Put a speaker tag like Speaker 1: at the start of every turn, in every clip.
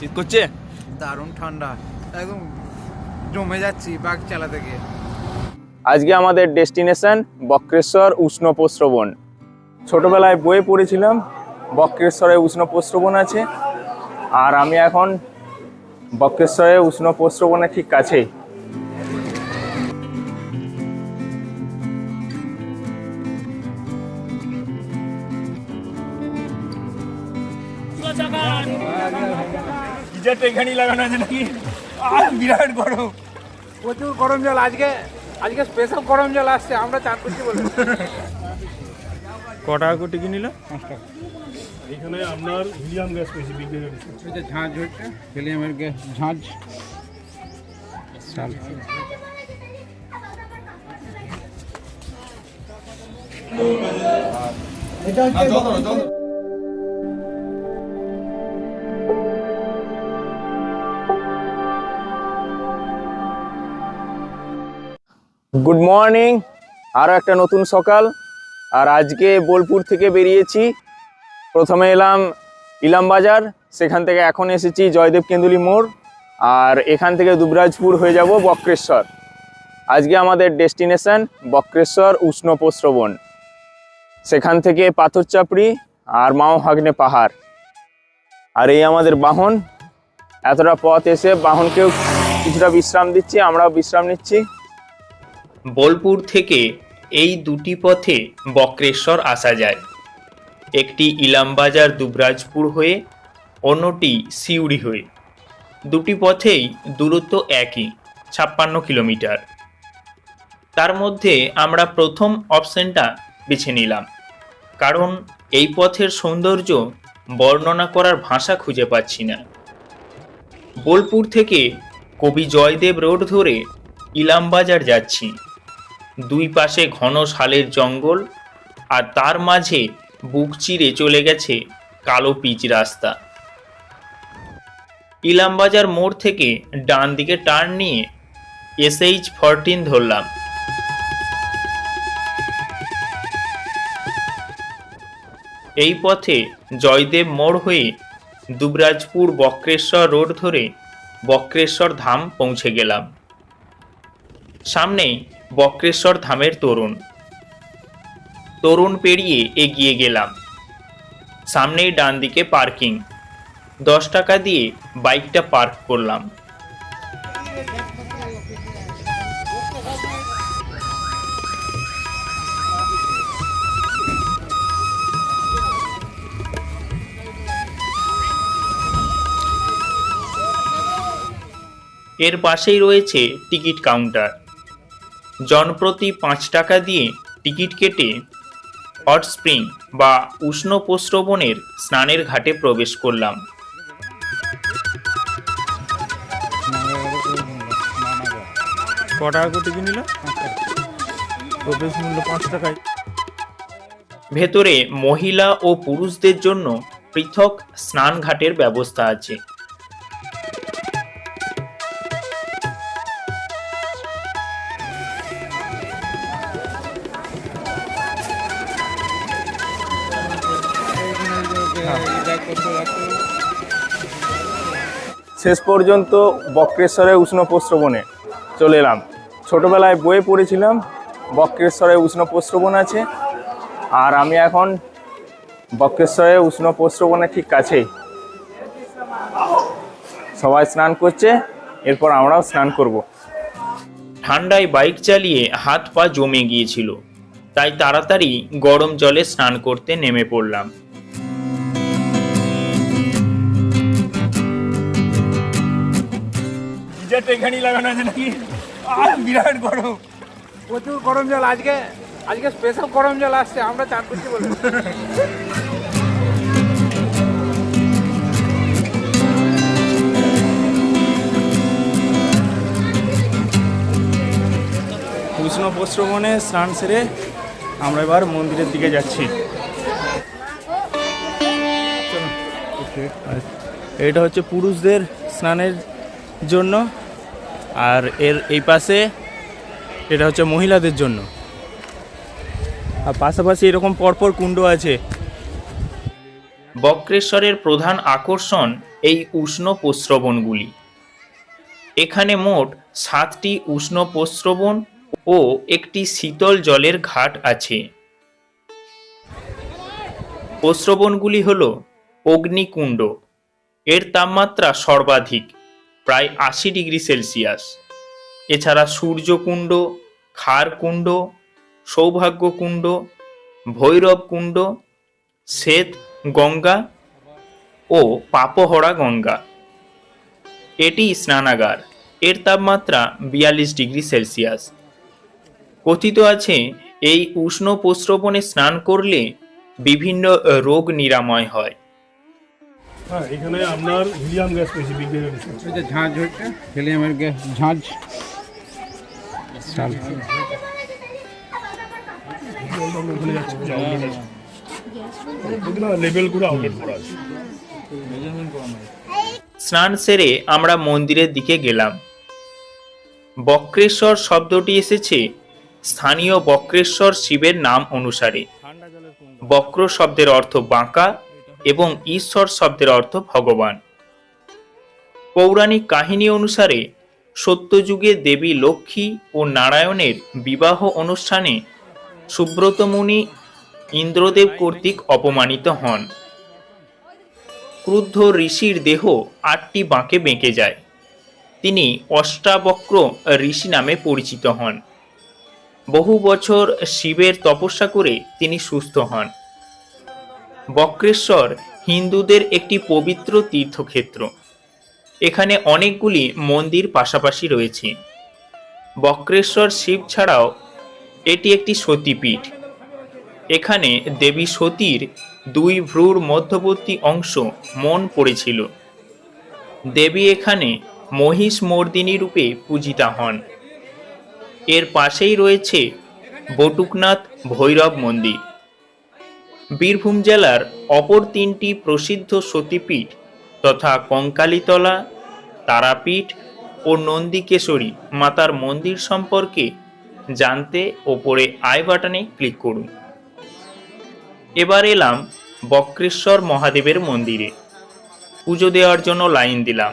Speaker 1: শীত করছে?
Speaker 2: দারুণ ঠান্ডা। একদম জমে যাচ্ছি বাঘ চালা থেকে।
Speaker 1: আজকে আমাদের ডেস্টিনেশন বক্রেশ্বর উষ্ণ প্রশ্রবণ ছোটবেলায় বয়ে পড়েছিলাম বক্রেশ্বরে উষ্ণ প্রশ্রবণ আছে। আর আমি এখন বক্রেশ্বরে উষ্ণ প্রশ্রবণের ঠিক কাছেই। গিজারটা এখানেই লাগানো আছে নাকি? আর বিরাট গরম।
Speaker 2: প্রচুর গরম জল। আজকে আজকে স্পেশাল গরম জল আসছে। আমরা চান করছি বলে।
Speaker 1: ক টাকা করে টিকিট নিল
Speaker 3: এখানে আপনার হিলিয়াম গ্যাস পেয়েছি বিজ্ঞান
Speaker 2: ঝাঁঝ হচ্ছে হিলিয়ামের গ্যাস ঝাঁঝ চাল
Speaker 1: গুড মর্নিং আরও একটা নতুন সকাল। আর আজকে বোলপুর থেকে বেরিয়েছি। প্রথমে এলাম ইলাম বাজার। সেখান থেকে এখন এসেছি জয়দেব কেন্দুলি মোড়। আর এখান থেকে দুবরাজপুর হয়ে যাব বক্রেশ্বর। আজকে আমাদের ডেস্টিনেশন বক্রেশ্বর উষ্ণ প্রস্রবণ সেখান থেকে পাথরচাপড়ি আর মাও হাগনে পাহাড়। আর এই আমাদের বাহন। এতটা পথ এসে বাহনকেও কিছুটা বিশ্রাম দিচ্ছি, আমরাও বিশ্রাম নিচ্ছি।
Speaker 4: বোলপুর থেকে এই দুটি পথে বক্রেশ্বর আসা যায়। একটি ইলামবাজার দুবরাজপুর হয়ে, অন্যটি সিউড়ি হয়ে। দুটি পথেই দূরত্ব একই, ছাপ্পান্ন কিলোমিটার। তার মধ্যে আমরা প্রথম অপশনটা বেছে নিলাম। কারণ এই পথের সৌন্দর্য বর্ণনা করার ভাষা খুঁজে পাচ্ছি না। বোলপুর থেকে কবি জয়দেব রোড ধরে ইলামবাজার যাচ্ছি। দুই পাশে ঘন শালের জঙ্গল, আর তার মাঝে বুক চিরে চলে গেছে কালো পিচ রাস্তা। ইলামবাজার মোড় থেকে ডান দিকে টার্ন নিয়ে এসএইচ ফরটিন ধরলাম। এই পথে জয়দেব মোড় হয়ে দুবরাজপুর বক্রেশ্বর রোড ধরে বক্রেশ্বর ধাম পৌঁছে গেলাম। সামনেই বক্রেশ্বর ধামের তরুণ। তরুণ পেরিয়ে এগিয়ে গেলাম। সামনেই ডান দিকে পার্কিং। দশ টাকা দিয়ে বাইকটা পার্ক করলাম। এর পাশেই রয়েছে টিকিট কাউন্টার। জনপ্রতি পাঁচ টাকা দিয়ে টিকিট কেটে হট স্প্রিং বা উষ্ণ প্রস্রবণের স্নানের ঘাটে প্রবেশ করলাম।
Speaker 1: ক টাকা করে টিকিট নিল? প্রবেশ মূল্য পাঁচ টাকায়।
Speaker 4: ভেতরে মহিলা ও পুরুষদের জন্য পৃথক স্নান ঘাটের ব্যবস্থা আছে।
Speaker 1: শেষ পর্যন্ত বক্রেশ্বরে উষ্ণ প্রস্রবণে চলে এলাম। ছোটবেলায় বইয়ে পড়েছিলাম বক্রেশ্বরে উষ্ণ প্রস্রবণ আছে আর আমি এখন বক্রেশ্বরে উষ্ণ প্রস্রবণের ঠিক কাছেই। সবাই স্নান করছে, এরপর আমরাও স্নান করব।
Speaker 4: ঠান্ডায় বাইক চালিয়ে হাত পা জমে গিয়েছিল, তাই তাড়াতাড়ি গরম জলে স্নান করতে নেমে পড়লাম।
Speaker 1: গিজারটা এখানেই লাগানো আছে নাকি? আর বিরাট গরম।
Speaker 2: প্রচুর গরম জল আজকে আজকে স্পেশাল গরম জল আসছে আমরা চান করছি বলে।
Speaker 1: উষ্ণ প্রস্রবণে স্নান সেরে আমরা এবার মন্দিরের দিকে যাচ্ছি। এটা হচ্ছে পুরুষদের স্নানের জন্য। আর এর এই পাশে এটা হচ্ছে মহিলাদের জন্য। আর পাশাপাশি এরকম পরপর কুণ্ড আছে।
Speaker 4: বক্রেশ্বরের প্রধান আকর্ষণ এই উষ্ণ প্রস্রবণগুলি। এখানে মোট সাতটি উষ্ণ প্রস্রবণ ও একটি শীতল জলের ঘাট আছে। প্রস্রবণগুলি হল অগ্নিকুণ্ড। এর তাপমাত্রা সর্বাধিক। প্রায় আশি ডিগ্রি সেলসিয়াস। এছাড়া সূর্যকুণ্ড খারকুণ্ড সৌভাগ্যকুণ্ড, ভৈরবকুণ্ড, শ্বেত গঙ্গা ও পাপহরা গঙ্গা। এটি স্নানাগার। এর তাপমাত্রা বিয়াল্লিশ ডিগ্রি সেলসিয়াস। কথিত আছে, এই উষ্ণ প্রস্রবণে স্নান করলে বিভিন্ন রোগ নিরাময় হয়।
Speaker 3: হ্যাঁ এখানে আপনার হিলিয়াম গ্যাস পেয়েছি বিজ্ঞানের
Speaker 2: ঝাঁঝ হচ্ছে হিলিয়ামের গ্যাস ঝাঁঝ
Speaker 4: স্নান সেরে আমরা মন্দিরের দিকে গেলাম। বক্রেশ্বর শব্দটি এসেছে স্থানীয় বক্রেশ্বর শিবের নাম অনুসারে। বক্র শব্দের অর্থ বাঁকা এবং ঈশ্বর শব্দের অর্থ ভগবান। পৌরাণিক কাহিনী অনুসারে সত্যযুগে দেবী লক্ষ্মী ও নারায়ণের বিবাহ অনুষ্ঠানে সুব্রত মুনি ইন্দ্রদেব কর্তৃক অপমানিত হন। ক্রুদ্ধ ঋষির দেহ আটটি বাঁকে বেঁকে যায়। তিনি অষ্টাবক্র ঋষি নামে পরিচিত হন। বহু বছর শিবের তপস্যা করে তিনি সুস্থ হন। বক্রেশ্বর হিন্দুদের একটি পবিত্র তীর্থক্ষেত্র। এখানে অনেকগুলি মন্দির পাশাপাশি রয়েছে। বক্রেশ্বর শিব ছাড়াও এটি একটি সতীপীঠ। এখানে দেবী সতীর দুই ভ্রুর মধ্যবর্তী অংশ মন পড়েছিল। দেবী এখানে মহিষ মর্দিনী রূপে পূজিতা হন। এর পাশেই রয়েছে বটুকনাথ ভৈরব মন্দির। বীরভূম জেলার অপর তিনটি প্রসিদ্ধ সতীপীঠ তথা কঙ্কালীতলা, তারাপীঠ ও নন্দিকেশ্বরী মাতার মন্দির সম্পর্কে জানতে ওপরে আই বাটনে ক্লিক করুন। এবার এলাম বক্রেশ্বর মহাদেবের মন্দিরে। পুজো দেওয়ার জন্য লাইন দিলাম।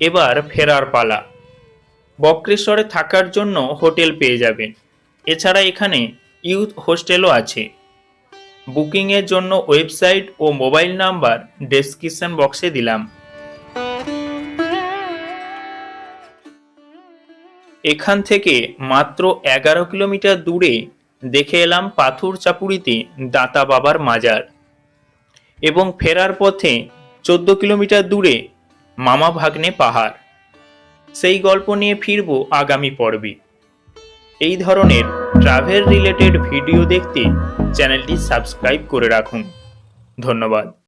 Speaker 4: এবার ফেরার পালা। বক্রেশ্বরে থাকার জন্য হোটেল পেয়ে যাবেন। এছাড়া এখানে ইউথ হোস্টেলও আছে। বুকিংয়ের জন্য ওয়েবসাইট ও মোবাইল নাম্বার ডেসক্রিপশন বক্সে দিলাম। এখান থেকে মাত্র এগারো কিলোমিটার দূরে দেখে এলাম পাথর চাপুরিতে দাতা বাবার মাজার। এবং ফেরার পথে চোদ্দ কিলোমিটার দূরে মামা ভাগ্নে পাহাড়। সেই গল্প নিয়ে ফিরব আগামী পর্বে। এই ধরনের ট্রাভেল রিলেটেড ভিডিও দেখতে চ্যানেলটি সাবস্ক্রাইব করে রাখুন। ধন্যবাদ।